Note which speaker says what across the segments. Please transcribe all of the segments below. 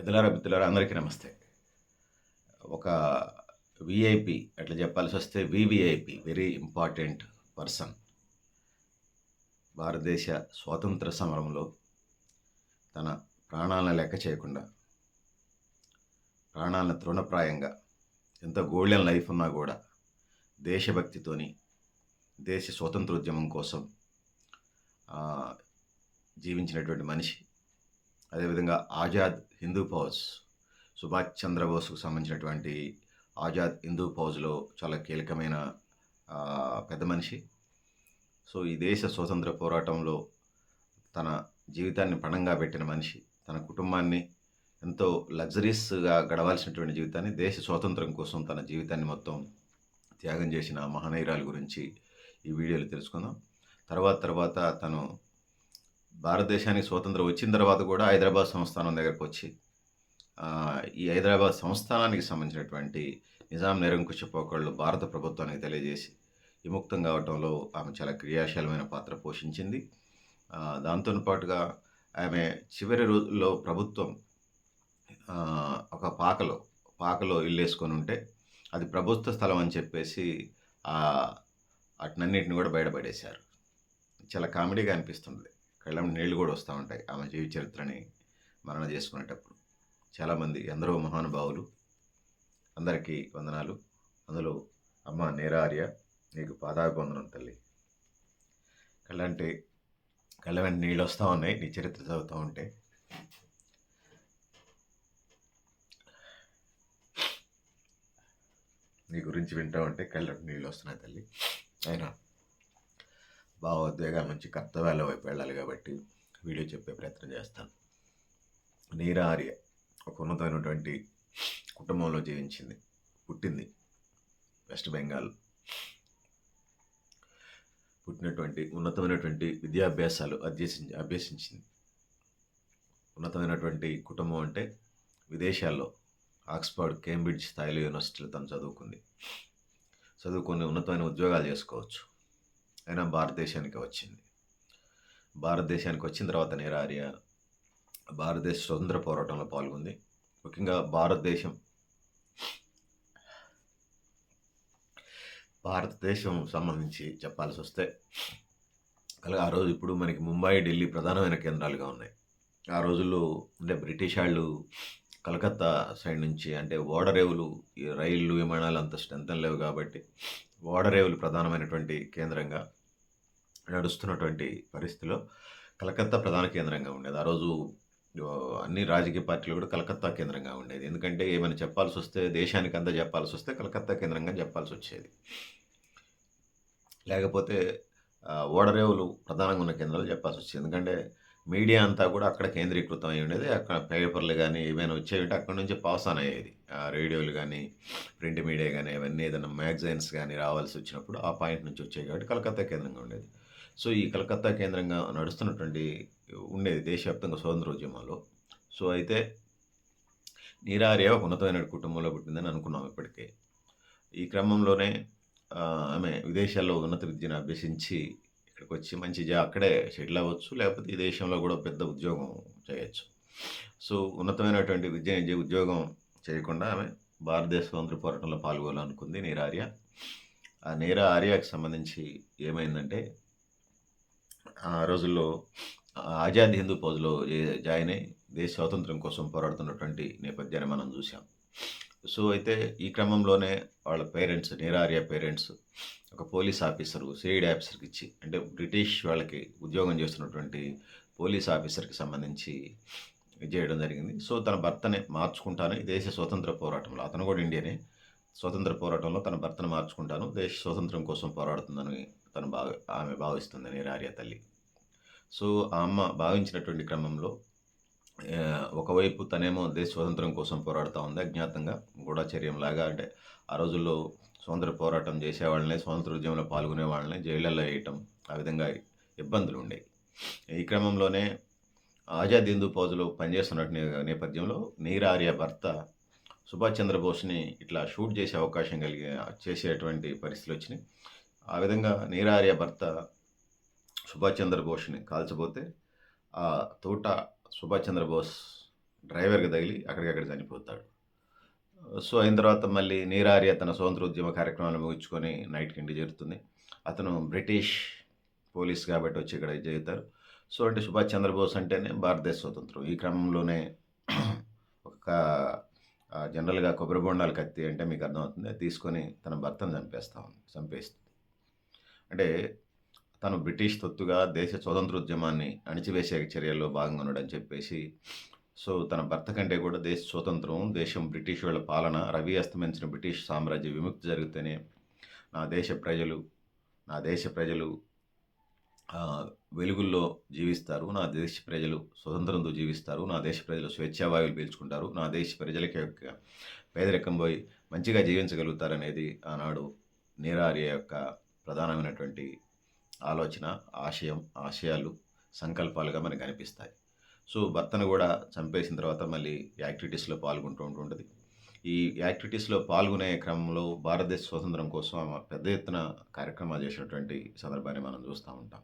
Speaker 1: పెద్దలారా మిత్రులారా అందరికీ నమస్తే. ఒక విఐపి అట్లా చెప్పాల్సి వస్తే వివిఐపి వెరీ ఇంపార్టెంట్ పర్సన్ భారతదేశ స్వాతంత్ర సమరంలో తన ప్రాణాలను లెక్క చేయకుండా ప్రాణాలను తృణప్రాయంగా ఎంత గోల్డెన్ లైఫ్ ఉన్నా కూడా దేశభక్తితోని దేశ స్వాతంత్రోద్యమం కోసం జీవించినటువంటి మనిషి. అదేవిధంగా ఆజాద్ హిందూ ఫౌజ్ సుభాష్ చంద్రబోస్కు సంబంధించినటువంటి ఆజాద్ హిందూ ఫౌజ్లో చాలా కీలకమైన పెద్ద మనిషి. సో ఈ దేశ స్వాతంత్ర పోరాటంలో తన జీవితాన్ని పణంగా పెట్టిన మనిషి. తన కుటుంబాన్ని ఎంతో లగ్జరీస్గా గడవాల్సినటువంటి జీవితాన్ని దేశ స్వాతంత్రం కోసం తన జీవితాన్ని మొత్తం త్యాగం చేసిన మహనీయురాలు గురించి ఈ వీడియోలో తెలుసుకుందాం. తర్వాత తర్వాత తను భారతదేశానికి స్వాతంత్రం వచ్చిన తర్వాత కూడా హైదరాబాద్ సంస్థానం దగ్గరకు వచ్చి ఈ హైదరాబాద్ సంస్థానానికి సంబంధించినటువంటి నిజాం నిరంకుశ పోకళ్ళు భారత ప్రభుత్వానికి తెలియజేసి విముక్తం కావటంలో ఆమె చాలా క్రియాశీలమైన పాత్ర పోషించింది. దాంతో పాటుగా ఆమె చివరి రోజుల్లో ప్రభుత్వం ఒక పాకలో పాకలో ఇల్లు వేసుకొని ఉంటే అది ప్రభుత్వ స్థలం అని చెప్పేసి అట్నన్నిటిని కూడా బయటపడేశారు. చాలా కామెడీగా అనిపిస్తుంది కళ్ళం నీళ్ళు కూడా వస్తూ ఉంటాయి. ఆమె జీవి చరిత్రని మరణ చేసుకునేటప్పుడు. చాలామంది ఎందరో మహానుభావులు అందరికీ వందనాలు. అందులో అమ్మ నేరార్య నీకు పాదాభివందనం తల్లి. కళ్ళంటే కళ్ళ వెంట నీళ్ళు వస్తూ ఉన్నాయి నీ చరిత్ర చదువుతూ ఉంటే. నీ గురించి వింటూ ఉంటే కళ్ళ నీళ్ళు వస్తున్నాయి తల్లి. అయినా భావోద్వేగాల నుంచి కర్తవ్యాల వైపు వెళ్ళాలి కాబట్టి వీడియో చెప్పే ప్రయత్నం చేస్తాను. నీరా ఆర్య ఒక ఉన్నతమైనటువంటి కుటుంబంలో జీవించింది. పుట్టింది వెస్ట్ బెంగాల్. పుట్టినటువంటి ఉన్నతమైనటువంటి విద్యాభ్యాసాలు అభ్యసించి అభ్యసించింది. ఉన్నతమైనటువంటి కుటుంబం అంటే విదేశాల్లో ఆక్స్ఫర్డ్ కేంబ్రిడ్జ్ స్థాయిలో యూనివర్సిటీలో తను చదువుకుంది. చదువుకొని ఉన్నతమైన ఉద్యోగాలు చేసుకోవచ్చు. అయినా భారతదేశానికి వచ్చింది. భారతదేశానికి వచ్చిన తర్వాత నేరార్య భారతదేశ స్వతంత్ర పోరాటంలో పాల్గొంది. ముఖ్యంగా భారతదేశం భారతదేశం సంబంధించి చెప్పాల్సి వస్తే అలాగే ఆ రోజు ఇప్పుడు మనకి ముంబై ఢిల్లీ ప్రధానమైన కేంద్రాలుగా ఉన్నాయి. ఆ రోజుల్లో అంటే బ్రిటిష్ వాళ్ళు కలకత్తా సైడ్ నుంచి అంటే ఓడరేవులు ఈ రైళ్ళు విమానాలు అంత స్ట్రెంత్ లేవు కాబట్టి ఓడరేవులు ప్రధానమైనటువంటి కేంద్రంగా నడుస్తున్నటువంటి పరిస్థితిలో కలకత్తా ప్రధాన కేంద్రంగా ఉండేది. ఆ రోజు అన్ని రాజకీయ పార్టీలు కూడా కలకత్తా కేంద్రంగా ఉండేది. ఎందుకంటే ఏమైనా చెప్పాల్సి వస్తే దేశానికి అంతా చెప్పాల్సి వస్తే కలకత్తా కేంద్రంగా చెప్పాల్సి వచ్చేది. లేకపోతే ఓడరేవులు ప్రధానంగా ఉన్న కేంద్రాలు చెప్పాల్సి వచ్చేది. ఎందుకంటే మీడియా అంతా కూడా అక్కడ కేంద్రీకృతం అయి ఉండేది. అక్కడ పేపర్లు కానీ ఏమైనా వచ్చేవి అక్కడ నుంచి పాస్ ఆన్ అయ్యేది. ఆ రేడియోలు కానీ ప్రింట్ మీడియా కానీ అవన్నీ ఏదైనా మ్యాగజైన్స్ కానీ రావాల్సి వచ్చినప్పుడు ఆ పాయింట్ నుంచి వచ్చాయి కాబట్టి కలకత్తా కేంద్రంగా ఉండేది. సో ఈ కలకత్తా కేంద్రంగా నడుస్తున్నటువంటి ఉండేది దేశవ్యాప్తంగా స్వతంత్ర ఉద్యమంలో. సో అయితే నీరార్య ఒక ఉన్నతమైన కుటుంబంలో పుట్టిందని అనుకున్నాం ఇప్పటికే. ఈ క్రమంలోనే ఆమె విదేశాల్లో ఉన్నత విద్యను అభ్యసించి ఇక్కడికి వచ్చి మంచి జా అక్కడే సెటిల్ అవ్వచ్చు. లేకపోతే ఈ దేశంలో కూడా పెద్ద ఉద్యోగం చేయొచ్చు. సో ఉన్నతమైనటువంటి విద్య ఉద్యోగం చేయకుండా ఆమె భారతదేశ స్వతంత్ర పోరాటంలో పాల్గొనాలనుకుంది నీరార్య ఆ నీరా ఆర్యకి సంబంధించి ఏమైందంటే ఆ రోజుల్లో ఆజాద్ హిందూ ఫౌజ్లో జాయిన్ అయి దేశ స్వాతంత్రం కోసం పోరాడుతున్నటువంటి నేపథ్యాన్ని మనం చూసాం సో అయితే ఈ క్రమంలోనే వాళ్ళ పేరెంట్స్ నీరార్య పేరెంట్స్ ఒక పోలీస్ ఆఫీసరు సిఐడి ఆఫీసర్కి ఇచ్చి అంటే బ్రిటిష్ వాళ్ళకి ఉద్యోగం చేస్తున్నటువంటి పోలీస్ ఆఫీసర్కి సంబంధించి ఇది చేయడం జరిగింది. సో తన భర్తనే మార్చుకుంటాను. దేశ స్వతంత్ర పోరాటంలో అతను కూడా ఇండియనే. స్వతంత్ర పోరాటంలో తన భర్తను మార్చుకుంటాను. దేశ స్వతంత్రం కోసం పోరాడుతుందని తను భావ ఆమె భావిస్తుందని రార్య తల్లి. సో ఆ అమ్మ భావించినటువంటి క్రమంలో ఒకవైపు తనేమో దేశ స్వతంత్రం కోసం పోరాడుతూ ఉంది అజ్ఞాతంగా గూఢచర్యంలాగా అంటే ఆ రోజుల్లో స్వాతంత్ర పోరాటం చేసేవాళ్ళని స్వాతంత్ర ఉద్యమంలో పాల్గొనే వాళ్ళని జైళ్ళల్లో వేయటం ఆ విధంగా ఇబ్బందులు ఉండేవి. ఈ క్రమంలోనే ఆజాద్ హిందూ ఫౌజ్లో పనిచేస్తున్న నేపథ్యంలో నీరార్య భర్త సుభాష్ చంద్రబోస్ని ఇట్లా షూట్ చేసే అవకాశం కలిగి చేసేటువంటి పరిస్థితులు వచ్చినాయి. ఆ విధంగా నీరార్య భర్త సుభాష్ చంద్రబోస్ని కాల్చబోతే ఆ తోట సుభాష్ చంద్రబోస్ డ్రైవర్కి తగిలి అక్కడికక్కడ చనిపోతాడు. సో అయిన తర్వాత మళ్ళీ నీరారి అతను స్వతంత్ర ఉద్యమ కార్యక్రమాన్ని ముగించుకొని నైట్కి ఇంటికి చేరుతుంది. అతను బ్రిటిష్ పోలీస్ కాబట్టి వచ్చి ఇక్కడ చేరుతారు. సో అంటే సుభాష్ చంద్రబోస్ అంటేనే భారతదేశ స్వతంత్రం. ఈ క్రమంలోనే ఒక జనరల్గా కొబ్బరి బొండాలు కత్తి అంటే మీకు అర్థమవుతుంది. తీసుకొని తన భర్తను చంపేస్తా ఉంది చంపేస్తుంది. అంటే తను బ్రిటిష్ తొత్తుగా దేశ స్వతంత్రోద్యమాన్ని అణిచివేసే చర్యల్లో భాగంగా ఉన్నాడని చెప్పేసి సో తన భర్త కంటే కూడా దేశ స్వతంత్రం దేశం బ్రిటిష్ వాళ్ళ పాలన రవి అస్తమించిన బ్రిటిష్ సామ్రాజ్య విముక్తి జరిగితేనే నా దేశ ప్రజలు నా దేశ ప్రజలు వెలుగుల్లో జీవిస్తారు నా దేశ ప్రజలు స్వతంత్రంతో జీవిస్తారు నా దేశ ప్రజలు స్వేచ్ఛావాయువులు పీల్చుకుంటారు నా దేశ ప్రజలకి యొక్క పేదరికం పోయి మంచిగా జీవించగలుగుతారనేది ఆనాడు నీరార్య యొక్క ప్రధానమైనటువంటి ఆలోచన ఆశయం ఆశయాలు సంకల్పాలుగా మనకు కనిపిస్తాయి సో భర్తను కూడా చంపేసిన తర్వాత మళ్ళీ యాక్టివిటీస్లో పాల్గొంటూ ఉంటుంటుంది. ఈ యాక్టివిటీస్లో పాల్గొనే క్రమంలో భారతదేశ స్వతంత్రం కోసం ఆమె పెద్ద ఎత్తున కార్యక్రమాలు చేసినటువంటి సందర్భాన్ని మనం చూస్తూ ఉంటాం.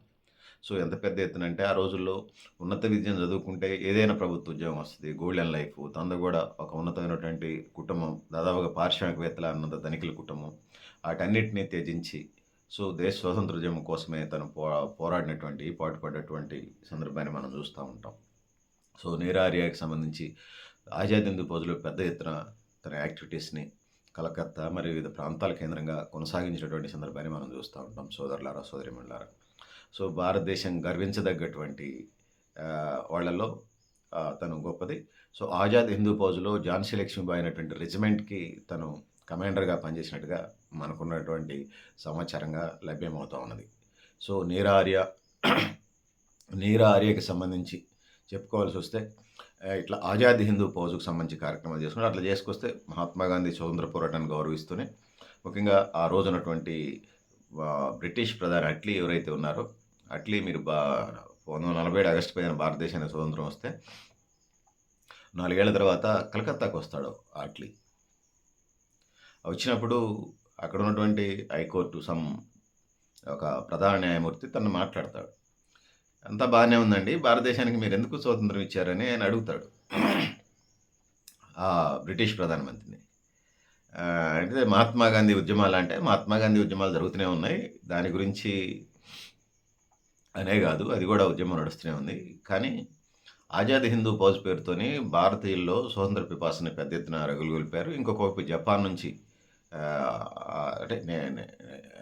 Speaker 1: సో ఎంత పెద్ద ఎత్తున అంటే ఆ రోజుల్లో ఉన్నత విద్యను చదువుకుంటే ఏదైనా ప్రభుత్వ ఉద్యోగం వస్తుంది గోల్డెన్ లైఫ్ తనది కూడా ఒక ఉన్నతమైనటువంటి కుటుంబం దాదాపుగా పారిశ్రామికవేత్తల అన్నంత ధనికుల కుటుంబం వాటన్నిటిని త్యజించి సో దేశ స్వాతంత్రోద్యమం కోసమే తను పో పోరాడినటువంటి పాటుపడ్డటువంటి సందర్భాన్ని మనం చూస్తూ ఉంటాం. సో నీరార్యాకి సంబంధించి ఆజాద్ హిందూ పోజులో పెద్ద ఎత్తున తన యాక్టివిటీస్ని కలకత్తా మరియు వివిధ ప్రాంతాల కేంద్రంగా కొనసాగించినటువంటి సందర్భాన్ని మనం చూస్తూ ఉంటాం. సోదరులారా సోదరిమణులారా. సో భారతదేశం గర్వించదగ్గటువంటి వాళ్ళలో తను గొప్పది. సో ఆజాద్ హిందూ ఫౌజ్లో ఝాన్సీ లక్ష్మీబాయి అయినటువంటి రెజిమెంట్కి తను కమాండర్గా పనిచేసినట్టుగా మనకున్నటువంటి సమాచారంగా లభ్యమవుతూ ఉన్నది. సో నీరార్య నీరార్యకి సంబంధించి చెప్పుకోవాల్సి వస్తే ఇట్లా ఆజాద్ హిందూ పౌజుకు సంబంధించి కార్యక్రమాలు చేసుకుంటే అట్లా చేసుకొస్తే మహాత్మా గాంధీ స్వతంత్ర పోరాటాన్ని గౌరవిస్తూనే ముఖ్యంగా ఆ రోజు ఉన్నటువంటి బ్రిటిష్ ప్రధాని అట్లీ ఎవరైతే ఉన్నారో అట్లీ మీరు బా పంతొమ్మిది వందల నలభై ఏడు ఆగస్టు పదిహేను భారతదేశానికి స్వతంత్రం వస్తే నాలుగేళ్ళ తర్వాత కలకత్తాకు వస్తాడు అట్లీ. వచ్చినప్పుడు అక్కడ ఉన్నటువంటి హైకోర్టు సమ్ ఒక ప్రధాన న్యాయమూర్తి తను మాట్లాడతాడు. అంతా బాగానే ఉందండి. భారతదేశానికి మీరు ఎందుకు స్వాతంత్రం ఇచ్చారని ఆయన అడుగుతాడు. ఆ బ్రిటిష్ ప్రధానమంత్రిని. అంటే మహాత్మా గాంధీ ఉద్యమాలు అంటే మహాత్మా గాంధీ ఉద్యమాలు జరుగుతూనే ఉన్నాయి. దాని గురించి అనే కాదు అది కూడా ఉద్యమం నడుస్తూనే ఉంది. కానీ ఆజాద్ హిందూ పౌజ్ పేరుతోని భారతీయుల్లో స్వతంత్ర పిపాసని పెద్ద ఎత్తున రగులుగొల్పారు. ఇంకొక వైపు జపాన్ నుంచి అంటే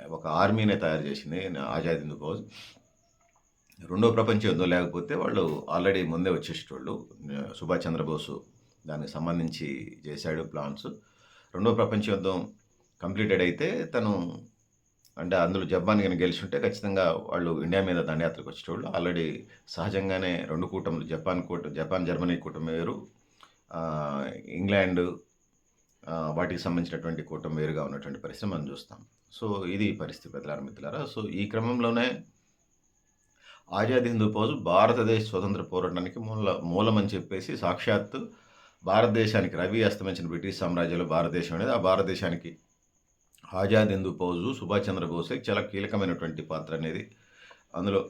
Speaker 1: ఒక ఆర్మీనే తయారు చేసింది ఆజాద్ హిందూ ఫౌజ్. రెండో ప్రపంచ యుద్ధం లేకపోతే వాళ్ళు ఆల్రెడీ ముందే వచ్చేసేటోళ్ళు. సుభాష్ చంద్రబోసు దానికి సంబంధించి చేశాడు ప్లాన్స్. రెండో ప్రపంచ యుద్ధం కంప్లీటెడ్ అయితే తను అంటే అందులో జపాన్ కానీ గెలిచుంటే ఖచ్చితంగా వాళ్ళు ఇండియా మీద దండయాత్రకు వచ్చేటోళ్ళు. ఆల్రెడీ సహజంగానే రెండు కూటములు జపాన్ కూట జపాన్ జర్మనీ కూటమి వేరు. ఇంగ్లాండ్ వాటికి సంబంధించినటువంటి కూటమి వేరుగా ఉన్నటువంటి పరిస్థితి మనం చూస్తాం. సో ఇది పరిస్థితి పెద్దలారా మిత్రులారా. సో ఈ క్రమంలోనే ఆజాద్ హిందూ ఫౌజ్ భారతదేశ స్వతంత్ర పోరాటానికి మూల మూలమని చెప్పేసి సాక్షాత్తు భారతదేశానికి రవి అస్తమించిన బ్రిటిష్ సామ్రాజ్యంలో భారతదేశం అనేది. ఆ భారతదేశానికి ఆజాద్ హిందూ ఫౌజు సుభాష్ చంద్రబోస్కి చాలా కీలకమైనటువంటి పాత్ర అనేది. అందులో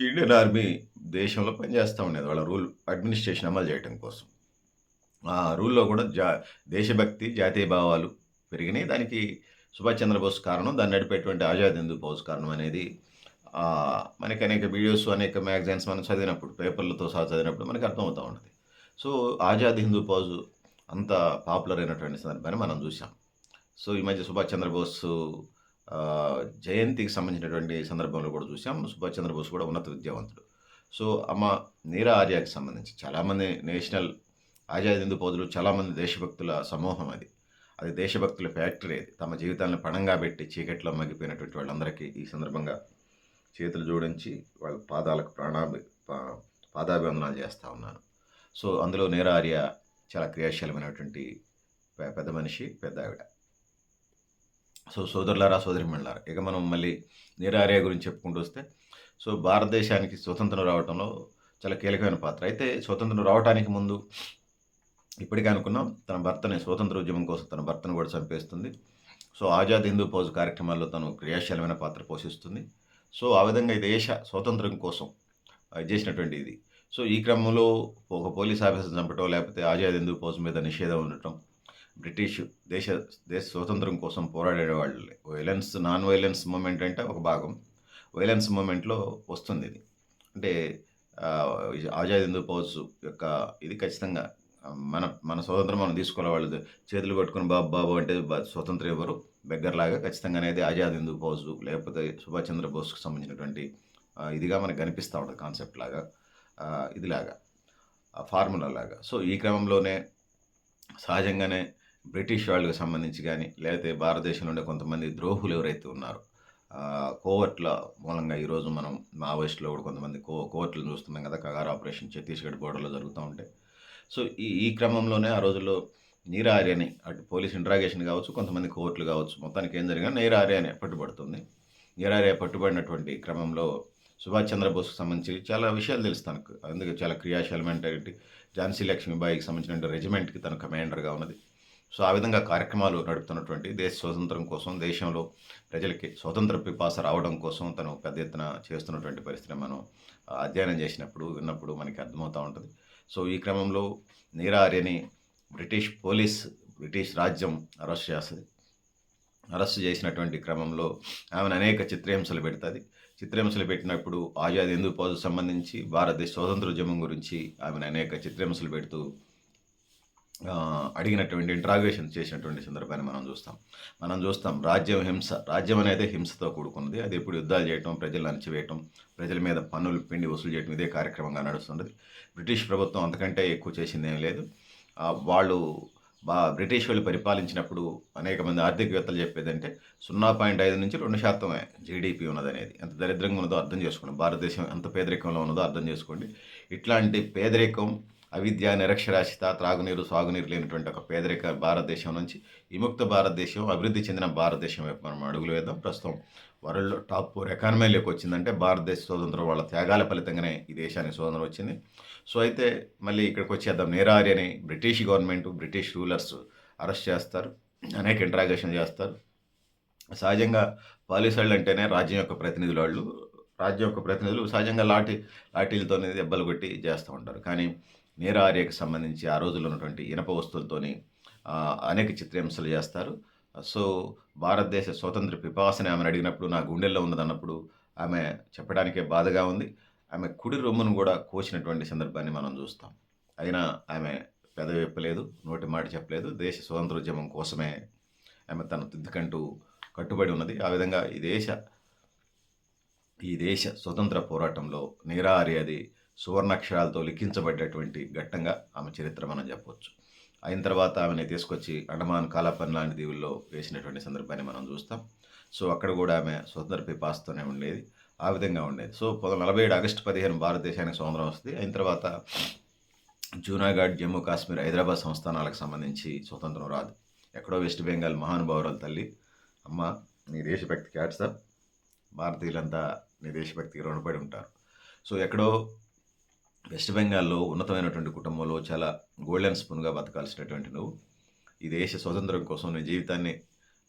Speaker 1: ఇండియన్ ఆర్మీ దేశంలో పనిచేస్తూ ఉండేది. వాళ్ళ రూల్ అడ్మినిస్ట్రేషన్ అమలు చేయడం కోసం. ఆ రూల్లో కూడా జా దేశభక్తి జాతీయ భావాలు పెరిగినాయి. దానికి సుభాష్ చంద్రబోస్ కారణం దాన్ని నడిపేటువంటి ఆజాద్ హిందూ ఫౌజ్ కారణం అనేది మనకి అనేక వీడియోస్ అనేక మ్యాగజైన్స్ మనం చదివినప్పుడు పేపర్లతో సహా చదివినప్పుడు మనకి అర్థమవుతూ ఉంటుంది. సో ఆజాద్ హిందూ ఫౌజ్ అంత పాపులర్ అయినటువంటి సందర్భాన్ని మనం చూసాం సో ఈ మధ్య సుభాష్ చంద్రబోస్ జయంతికి సంబంధించినటువంటి సందర్భంలో కూడా చూసాం సుభాష్ చంద్రబోస్ కూడా ఉన్నత విద్యావంతుడు. సో అమ్మ నీరా ఆర్యాకి సంబంధించి చాలామంది నేషనల్ ఆజాద్ హిందూ ఫౌజ్లో చాలామంది దేశభక్తుల సమూహం అది. అది దేశభక్తుల ఫ్యాక్టరీ అది. తమ జీవితాలను పణంగా పెట్టి చీకట్లో మగ్గిపోయినటువంటి వాళ్ళందరికీ ఈ సందర్భంగా చేతులు జోడించి వాళ్ళ పాదాలకు ప్రాణాభి పా- పాదాభివందనాలు చేస్తూ ఉన్నాను. సో అందులో నేర ఆర్య చాలా క్రియాశీలమైనటువంటి పెద్ద మనిషి పెద్ద ఆవిడ. సో సోదరులారా సోదరిమణులారా ఇక మనం మళ్ళీ నీరార్య గురించి చెప్పుకుంటూ వస్తే సో భారతదేశానికి స్వతంత్రం రావడంలో చాలా కీలకమైన పాత్ర. అయితే స్వతంత్రం రావడానికి ముందు ఇప్పటికే అనుకున్నాం తన భర్తని స్వతంత్ర ఉద్యమం కోసం తన భర్తను కూడా చంపేస్తుంది. సో ఆజాద్ హిందూ ఫౌజ్ కార్యక్రమాల్లో తను క్రియాశీలమైన పాత్ర పోషిస్తుంది. సో ఆ విధంగా ఈ దేశ స్వాతంత్రం కోసం చేసినటువంటి ఇది. సో ఈ క్రమంలో ఒక పోలీస్ ఆఫీసర్ చంపటం లేకపోతే ఆజాద్ హిందూ పోస్ మీద నిషేధం ఉండటం బ్రిటిష్ దేశ దేశ స్వాతంత్రం కోసం పోరాడే వాళ్ళు వైలెన్స్ నాన్ వైలెన్స్ మూమెంట్ అంటే ఒక భాగం. వైలెన్స్ మూమెంట్లో వస్తుంది ఇది. అంటే ఆజాద్ హిందూ ఫౌజ్ యొక్క ఇది ఖచ్చితంగా మన మన స్వాతంత్రం మనం తీసుకోవాలి. వాళ్ళు చేతులు పట్టుకుని బాబు బాబు అంటే బ- స్వతంత్రం ఇవ్వరు బెగ్గర్లాగా ఖచ్చితంగా అనేది ఆజాద్ హిందూ ఫౌజ్ లేకపోతే సుభాష్ చంద్రబోస్కు సంబంధించినటువంటి ఇదిగా మనకు కనిపిస్తూ ఉంటుంది కాన్సెప్ట్ లాగా ఇదిలాగా ఫార్ములా లాగా. సో ఈ క్రమంలోనే సహజంగానే బ్రిటిష్ వాళ్ళకి సంబంధించి కానీ లేకపోతే భారతదేశంలో ఉండే కొంతమంది ద్రోహులు ఎవరైతే ఉన్నారో కోవర్ట్ల మూలంగా ఈరోజు మనం మావోయిస్టులో కూడా కొంతమంది కో కోవర్ట్లు చూస్తున్నాం కదా కగారు ఆపరేషన్ ఛత్తీస్గఢ్ బోర్డర్లో జరుగుతూ ఉంటాయి సో ఈ ఈ క్రమంలోనే ఆ రోజుల్లో నీరా ఆర్యని అటు పోలీస్ ఇంట్రాగేషన్ కావచ్చు కొంతమంది కోర్టులు కావచ్చు మొత్తానికి ఏం జరిగినా నీరా ఆర్యనే పట్టుబడుతుంది. నీరా ఆర్య పట్టుబడినటువంటి క్రమంలో సుభాష్ చంద్రబోస్కు సంబంధించి చాలా విషయాలు తెలుసు తనకు. అందుకే చాలా క్రియాశీలమైనటువంటి ఝాన్సీ లక్ష్మీబాయికి సంబంధించిన రెజిమెంట్కి తన కమాండర్గా ఉన్నది. సో ఆ విధంగా కార్యక్రమాలు నడుపుతున్నటువంటి దేశ స్వాతంత్రం కోసం దేశంలో ప్రజలకి స్వతంత్ర పిపాస రావడం కోసం తను పెద్ద ఎత్తున చేస్తున్నటువంటి పరిస్థితి మనం అధ్యయనం చేసినప్పుడు విన్నప్పుడు మనకి అర్థమవుతూ ఉంటుంది. సో ఈ క్రమంలో నీరా ఆర్యని బ్రిటిష్ పోలీస్ బ్రిటిష్ రాజ్యం అరెస్ట్ చేస్తుంది. అరెస్ట్ చేసినటువంటి క్రమంలో ఆమెను అనేక చిత్రహింసలు పెడుతుంది. చిత్రహింసలు పెట్టినప్పుడు ఆజాద్ హిందూ ఫౌజ్ సంబంధించి భారతదేశ స్వాతంత్ర ఉద్యమం గురించి ఆమెను అనేక చిత్రహింసలు పెడుతూ అడిగినటువంటి ఇంట్రాగేషన్ చేసినటువంటి సందర్భాన్ని మనం చూస్తాం. మనం చూస్తాం రాజ్యం హింస. రాజ్యం అనేది హింసతో కూడుకున్నది. అది ఎప్పుడు యుద్ధాలు చేయటం ప్రజలను అణచివేయటం ప్రజల మీద పన్నులు పిండి వసూలు చేయటం ఇదే కార్యక్రమంగా నడుస్తున్నది బ్రిటిష్ ప్రభుత్వం అంతకంటే ఎక్కువ చేసింది ఏం లేదు. వాళ్ళు బా బ్రిటిష్ వాళ్ళు పరిపాలించినప్పుడు అనేక మంది ఆర్థికవేత్తలు చెప్పేదంటే సున్నా పాయింట్ ఐదు నుంచి రెండు శాతమే జీడిపి ఉన్నదనేది. ఎంత దరిద్రంగా ఉన్నదో అర్థం చేసుకోండి. భారతదేశం ఎంత పేదరికంలో ఉన్నదో అర్థం చేసుకోండి. ఇట్లాంటి పేదరికం అవిద్య నిరక్షరాస్యత త్రాగునీరు సాగునీరు లేనటువంటి ఒక పేదరిక భారతదేశం నుంచి విముక్త భారతదేశం అభివృద్ధి చెందిన భారతదేశం వైపు మనం అడుగులు వేద్దాం. ప్రస్తుతం వరల్డ్ టాప్ ఫోర్ ఎకానమీలోకి వచ్చిందంటే భారతదేశ స్వతంత్రం వాళ్ళ త్యాగాల ఫలితంగానే ఈ దేశానికి స్వతంత్రం వచ్చింది. సో అయితే మళ్ళీ ఇక్కడికి వచ్చేద్దాం. నేరారి అని British government British rulers arrest చేస్తారు. అనేక ఇంట్రాగేషన్ చేస్తారు. సహజంగా పోలీసు వాళ్ళు అంటేనే రాజ్యం యొక్క ప్రతినిధులు వాళ్ళు. రాజ్యం యొక్క ప్రతినిధులు సహజంగా లాఠీ లాఠీలతోనే దెబ్బలు కొట్టి చేస్తూ ఉంటారు. కానీ నేరార్యకు సంబంధించి ఆ రోజుల్లో ఉన్నటువంటి ఇనప వస్తువులతోని అనేక చిత్రహింసలు చేస్తారు. సో భారతదేశ స్వతంత్ర పిపాసని ఆమెను అడిగినప్పుడు నా గుండెల్లో ఉన్నదన్నప్పుడు ఆమె చెప్పడానికే బాధగా ఉంది. ఆమె కుడి రొమ్మును కూడా కోసినటువంటి సందర్భాన్ని మనం చూస్తాం. అయినా ఆమె పెదవి చెప్పలేదు నోటి మాట చెప్పలేదు. దేశ స్వతంత్రోద్యమం కోసమే ఆమె తన తిద్దికంటూ కట్టుబడి ఉన్నది. ఆ విధంగా ఈ దేశ ఈ దేశ స్వతంత్ర పోరాటంలో నీరారి అది సువర్ణాక్షరాలతో లిఖించబడ్డటువంటి ఘట్టంగా ఆమె చరిత్ర మనం చెప్పవచ్చు. అయిన తర్వాత ఆమెని తీసుకొచ్చి అండమాన్ కాలాపన్ లాంటి దీవుల్లో వేసినటువంటి సందర్భాన్ని మనం చూస్తాం. సో అక్కడ కూడా ఆమె స్వతంత్ర పిపాస్తోనే ఉండేది ఆ విధంగా ఉండేది. సో నలభై ఏడు ఆగస్టు పదిహేను భారతదేశానికి స్వతంత్రం వస్తుంది. అయిన తర్వాత జూనాగఢ్ జమ్మూ కాశ్మీర్ హైదరాబాద్ సంస్థానాలకు సంబంధించి స్వతంత్రం రాదు. ఎక్కడో వెస్ట్ బెంగాల్ మహానుభావురాలు తల్లి అమ్మ నీ దేశభక్తికి యాడ్సప్ భారతీయులంతా నీ దేశభక్తికి రుణపడి ఉంటారు. సో ఎక్కడో వెస్ట్ బెంగాల్లో ఉన్నతమైనటువంటి కుటుంబంలో చాలా గోల్డెన్ స్పూన్గా బతకాల్సినటువంటి నువ్వు. ఈ దేశ స్వతంత్రం కోసం నీ జీవితాన్ని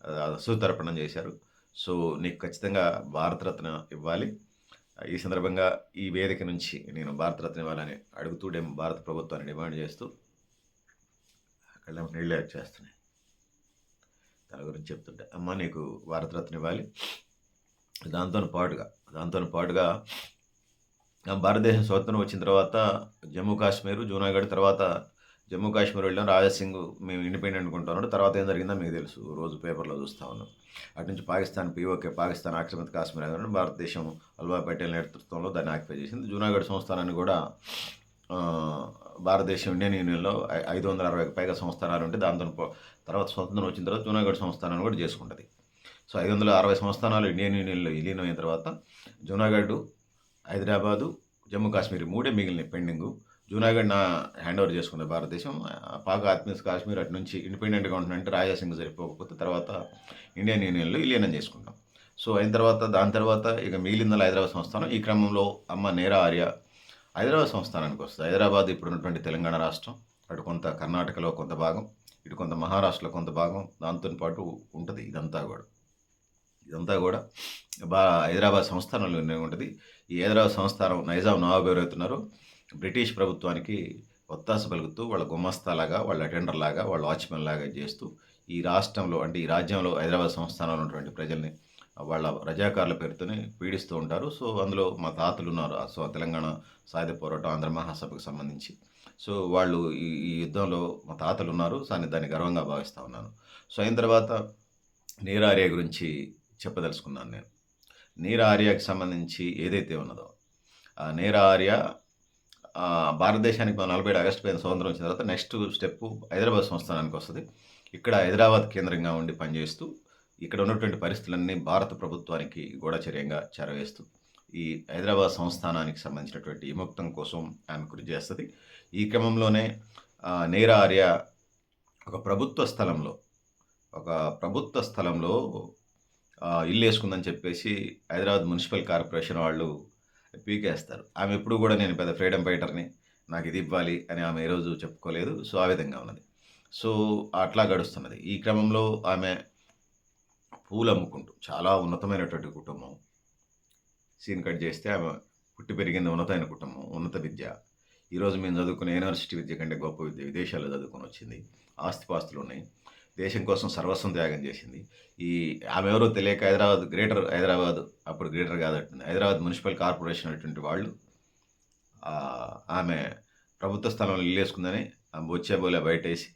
Speaker 1: ఆ, సుతర్పణం చేశారు. సో నీకు ఖచ్చితంగా భారతరత్న ఇవ్వాలి. ఈ సందర్భంగా ఈ వేదిక నుంచి నేను భారతరత్న ఇవ్వాలని అడుగుతూ భారత ప్రభుత్వాన్ని డిమాండ్ చేస్తూ అక్కడ నీళ్ళు యాడ్ చేస్తున్నాయి దాని గురించి చెప్తుంటే అమ్మ నీకు భారతరత్న ఇవ్వాలి. దాంతో పాటుగా దాంతో పాటుగా భారతదేశం స్వతంత్రం వచ్చిన తర్వాత జమ్మూ కాశ్మీర్ జూనాగఢ్ తర్వాత జమ్మూ కాశ్మీర్ వెళ్ళాం రాజాసింగ్ మేము ఇండిపెండెంట్ అనుకుంటున్నాడు తర్వాత ఏం జరిగిందో మీకు తెలుసు. రోజు పేపర్లో చూస్తూ ఉన్నాం. అటు నుంచి పాకిస్తాన్ పీఓకే పాకిస్తాన్ ఆక్రమిత కాశ్మీర్ అని భారతదేశం అల్వా పటేల్ నేతృత్వంలో దాన్ని ఆక్యుపై చేసింది. జూనాగఢ్ సంస్థానాన్ని కూడా భారతదేశం ఇండియన్ యూనియన్లో ఐదు వందల అరవైకి పైగా సంస్థానాలు ఉంటే దాంతో తర్వాత స్వతంత్రం వచ్చిన తర్వాత జూనాగఢ్ సంస్థానాన్ని కూడా చేసుకుంటుంది. సో ఐదు వందల అరవై సంస్థానాలు ఇండియన్ యూనియన్లో విలీనమైన తర్వాత జూనాగఢ్ హైదరాబాదు జమ్మూ కాశ్మీర్ మూడే మిగిలినాయి పెండింగ్. జూనాగఢ్ నా హ్యాండ్ ఓవర్ చేసుకుంది భారతదేశం. పాక పాక్ ఆత్మీయ కాశ్మీర్ అటు నుంచి ఇండిపెండెంట్గా ఉంటుందంటే రాజాసింగ్ సరిపోకపోతే తర్వాత ఇండియన్ యూనియన్లో విలీనం చేసుకుంటాం. సో అయిన తర్వాత దాని తర్వాత ఇక మిగిలిందల హైదరాబాద్ సంస్థానం. ఈ క్రమంలో అమ్మ నేరా ఆర్య హైదరాబాద్ సంస్థానానికి వస్తుంది. హైదరాబాద్ ఇప్పుడు ఉన్నటువంటి తెలంగాణ రాష్ట్రం. అటు కొంత కర్ణాటకలో కొంత భాగం ఇటు కొంత మహారాష్ట్రలో కొంత భాగం. దాంతో పాటు ఉంటుంది ఇదంతా కూడా. ఇదంతా కూడా హైదరాబాద్ సంస్థానంలో ఉంటుంది. ఈ హైదరాబాద్ సంస్థానం నైజాం నవాబ్ ఎవరైతున్నారో బ్రిటిష్ ప్రభుత్వానికి ఒత్తాస పలుకుతూ వాళ్ళ గుమస్తాలాగా వాళ్ళ అటెండర్ లాగా వాళ్ళ వాచ్మెన్ లాగా చేస్తూ ఈ రాష్ట్రంలో అంటే ఈ రాజ్యంలో హైదరాబాద్ సంస్థానంలో ఉన్నటువంటి ప్రజల్ని వాళ్ళ రజాకారుల పేరుతోనే పీడిస్తూ ఉంటారు. సో అందులో మా తాతలు ఉన్నారు. సో తెలంగాణ సాయుధ పోరాటం ఆంధ్ర మహాసభకు సంబంధించి. సో వాళ్ళు ఈ ఈ యుద్ధంలో మా తాతలు ఉన్నారు. దాన్ని దాన్ని గర్వంగా భావిస్తూ ఉన్నాను. సో అయిన తర్వాత నీరార్య గురించి చెప్పదలుచుకున్నాను నేను. నీరార్యకి సంబంధించి ఏదైతే ఉన్నదో ఆ నీర ఆర్య భారతదేశానికి నలభై ఏడు ఆగస్టు పైన స్వతంత్రం వచ్చిన తర్వాత నెక్స్ట్ స్టెప్ హైదరాబాద్ సంస్థానానికి వస్తుంది. ఇక్కడ హైదరాబాద్ కేంద్రంగా ఉండి పనిచేస్తూ ఇక్కడ ఉన్నటువంటి పరిస్థితులన్నీ భారత ప్రభుత్వానికి గూఢచర్యంగా చేరవేస్తూ ఈ హైదరాబాద్ సంస్థానానికి సంబంధించినటువంటి విముక్తం కోసం ఆమె కృషి చేస్తుంది. ఈ క్రమంలోనే నేర ఆర్య ఒక ప్రభుత్వ స్థలంలో ఒక ప్రభుత్వ స్థలంలో ఇల్లు వేసుకుందని చెప్పేసి హైదరాబాద్ మున్సిపల్ కార్పొరేషన్ వాళ్ళు పీకేస్తారు. ఆమె ఎప్పుడు కూడా నేను పెద్ద ఫ్రీడమ్ ఫైటర్ని నాకు ఇది ఇవ్వాలి అని ఆమె ఏ రోజు చెప్పుకోలేదు. సో ఆ విధంగా ఉన్నది. సో అట్లా గడుస్తున్నది. ఈ క్రమంలో ఆమె పూలు అమ్ముకుంటూ చాలా ఉన్నతమైనటువంటి కుటుంబం. సీన్ కట్ చేస్తే ఆమె పుట్టి పెరిగింది ఉన్నతమైన కుటుంబం ఉన్నత విద్య. ఈరోజు మేము చదువుకునే యూనివర్సిటీ విద్య కంటే గొప్ప విద్య విదేశాల్లో చదువుకొని వచ్చింది. ఆస్తిపాస్తులు ఉన్నాయి. దేశం కోసం సర్వస్వం త్యాగం చేసింది. ఈ ఆమె ఎవరో తెలియక హైదరాబాద్ గ్రేటర్ హైదరాబాద్ అప్పుడు గ్రేటర్ కాదంటుంది హైదరాబాద్ మున్సిపల్ కార్పొరేషన్ అటువంటి వాళ్ళు ఆమె ప్రభుత్వ స్థలంలో ఇల్లేసుకుందని ఆమె వచ్చే బోలే బయటేసి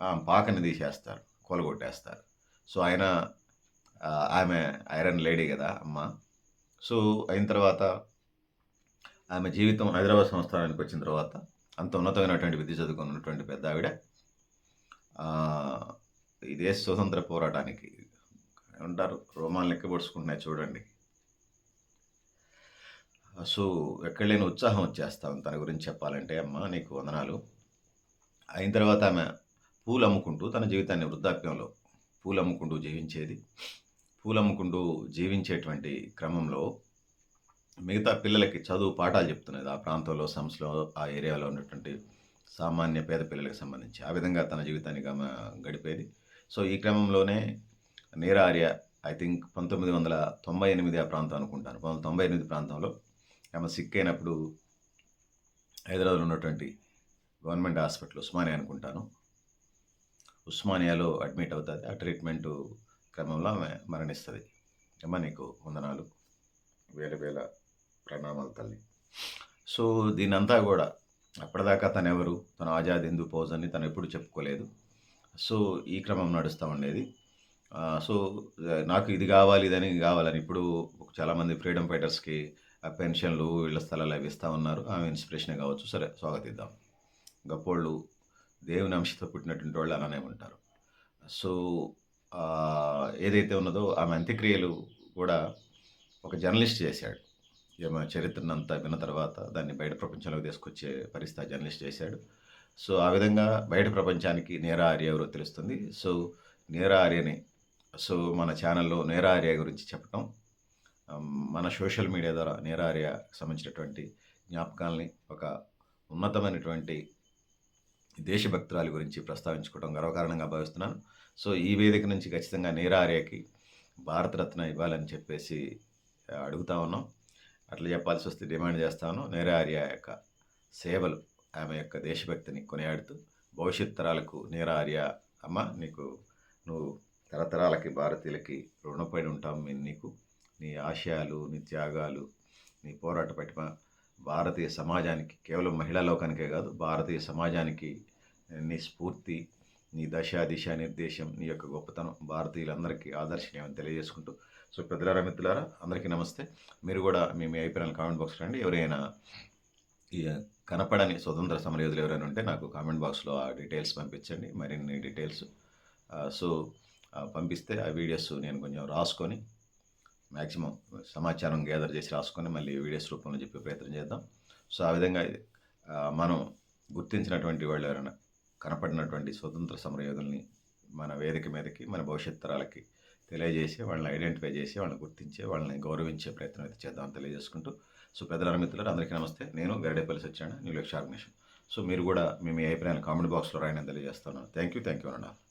Speaker 1: ఆమె పాకని తీసేస్తారు కొలగొట్టేస్తారు. సో ఆయన ఆమె ఐరన్ లేడీ కదా అమ్మ. సో అయిన తర్వాత ఆమె జీవితం హైదరాబాద్ సంస్థానానికి వచ్చిన తర్వాత అంత ఉన్నతమైనటువంటి విద్య చదువుకున్నటువంటి పెద్ద ఆవిడ ఈ దేశ స్వతంత్ర పోరాటానికి ఉంటారు రోమాలు లెక్కపరుచుకుంటున్నాయి చూడండి. సో ఎక్కడ లేని ఉత్సాహం వచ్చేస్తాను తన గురించి చెప్పాలంటే అమ్మ నీకు వందనాలు. అయిన తర్వాత ఆమె పూలు అమ్ముకుంటూ తన జీవితాన్ని వృద్ధాప్యంలో పూలు అమ్ముకుంటూ జీవించేది. పూలు అమ్ముకుంటూ జీవించేటువంటి క్రమంలో మిగతా పిల్లలకి చదువు పాఠాలు చెప్తున్నది. ఆ ప్రాంతంలో సంస్థలో ఆ ఏరియాలో ఉన్నటువంటి సామాన్య పేద పిల్లలకు సంబంధించి. ఆ విధంగా తన జీవితానికి ఆమె గడిపేది. సో ఈ క్రమంలోనే నీరార్య ఐ థింక్ పంతొమ్మిది వందల తొంభై ఎనిమిది ఆ ప్రాంతం అనుకుంటాను. పంతొమ్మిది తొంభై ఎనిమిది ప్రాంతంలో ఆమె సిక్ అయినప్పుడు హైదరాబాద్లో ఉన్నటువంటి గవర్నమెంట్ హాస్పిటల్ ఉస్మానియా అనుకుంటాను. ఉస్మానియాలో అడ్మిట్ అవుతుంది. ఆ ట్రీట్మెంట్ క్రమంలో ఆమె మరణిస్తుంది. అమ్మ నీకు వందనాలు. వేల వేల ప్రణామాలు తల్లి. సో దీనంతా కూడా అప్పటిదాకా తను ఎవరు తను ఆజాద్ హిందూ పోజ్ అని తను ఎప్పుడు చెప్పుకోలేదు. సో ఈ క్రమం నడుస్తూ ఉండేది సో నాకు ఇది కావాలి ఇదని కావాలని ఇప్పుడు చాలామంది ఫ్రీడమ్ ఫైటర్స్కి పెన్షన్లు ఇళ్ళ స్థలాలు అవి ఇస్తూ ఉన్నారు. ఆమె ఇన్స్పిరేషన్ కావచ్చు. సరే స్వాగతిద్దాం. గొప్పోళ్ళు దేవుని అంశతో పుట్టినటువంటి వాళ్ళు అలానే ఉంటారు. సో ఏదైతే ఉన్నదో ఆమె అంత్యక్రియలు కూడా ఒక జర్నలిస్ట్ చేశాడు. ఈమె చరిత్రనంతా విన్న తర్వాత దాన్ని బయట ప్రపంచంలోకి తీసుకొచ్చే పరిస్థితి ఆ జర్నలిస్ట్ చేశాడు. సో ఆ విధంగా బయట ప్రపంచానికి నేరా ఆర్య ఎవరో తెలుస్తుంది. సో నేరా ఆర్యని. సో మన ఛానల్లో నేరా ఆర్య గురించి చెప్పటం మన సోషల్ మీడియా ద్వారా నేరా ఆర్య సంబంధించినటువంటి జ్ఞాపకాలని ఒక ఉన్నతమైనటువంటి దేశభక్తురాలి గురించి ప్రస్తావించుకోవడం గర్వకారణంగా భావిస్తున్నాను. సో ఈ వేదిక నుంచి ఖచ్చితంగా నేరా ఆర్యకి భారతరత్న ఇవ్వాలని చెప్పేసి అడుగుతా ఉన్నాం. అట్లా చెప్పాల్సి వస్తే డిమాండ్ చేస్తాను నేరా ఆర్య యొక్క సేవలు ఆమె యొక్క దేశభక్తిని కొనియాడుతూ భవిష్యత్ తరాలకు నేరా అమ్మ నీకు నువ్వు తరతరాలకి భారతీయులకి రుణపడి ఉంటాం మేము నీకు నీ ఆశయాలు నీ త్యాగాలు నీ పోరాట పటిమ భారతీయ సమాజానికి కేవలం మహిళా లోకానికే కాదు భారతీయ సమాజానికి నీ స్ఫూర్తి నీ దశ దిశ నిర్దేశం నీ యొక్క గొప్పతనం భారతీయులందరికీ ఆదర్శనీయమని తెలియజేసుకుంటూ సో పెద్దలారా మిత్రులారా అందరికీ నమస్తే. మీరు కూడా మీ మీ అభిప్రాయాలు కామెంట్ బాక్స్ రండి ఎవరైనా ఈ కనపడని స్వతంత్ర సమరయోధులు ఎవరైనా ఉంటే నాకు కామెంట్ బాక్స్లో ఆ డీటెయిల్స్ పంపించండి. మరిన్ని డీటెయిల్స్ సో పంపిస్తే ఆ వీడియోస్ నేను కొంచెం రాసుకొని మ్యాక్సిమం సమాచారం గ్యాదర్ చేసి రాసుకొని మళ్ళీ వీడియోస్ రూపంలో చెప్పే ప్రయత్నం చేద్దాం. సో ఆ విధంగా మనం గుర్తించినటువంటి వాళ్ళు ఎవరైనా కనపడినటువంటి స్వతంత్ర సమరయోధుల్ని మన వేదిక మీదకి మన భవిష్యత్ తరాలకి తెలియజేసి వాళ్ళని ఐడెంటిఫై చేసి వాళ్ళని గుర్తించే వాళ్ళని గౌరవించే ప్రయత్నం అయితే చేద్దామని తెలియజేసుకుంటూ సో పెద్దల మిత్రులు అందరికీ నమస్తే. నేను Garidepalli Satyana new Lakshya organisation. So మీరు కూడా మీ అభిప్రాయాలు కామెంట్ బాక్స్లో రాయని తెలియజేస్తాను థ్యాంక్ యూ థ్యాంక్ యూ అన్నారు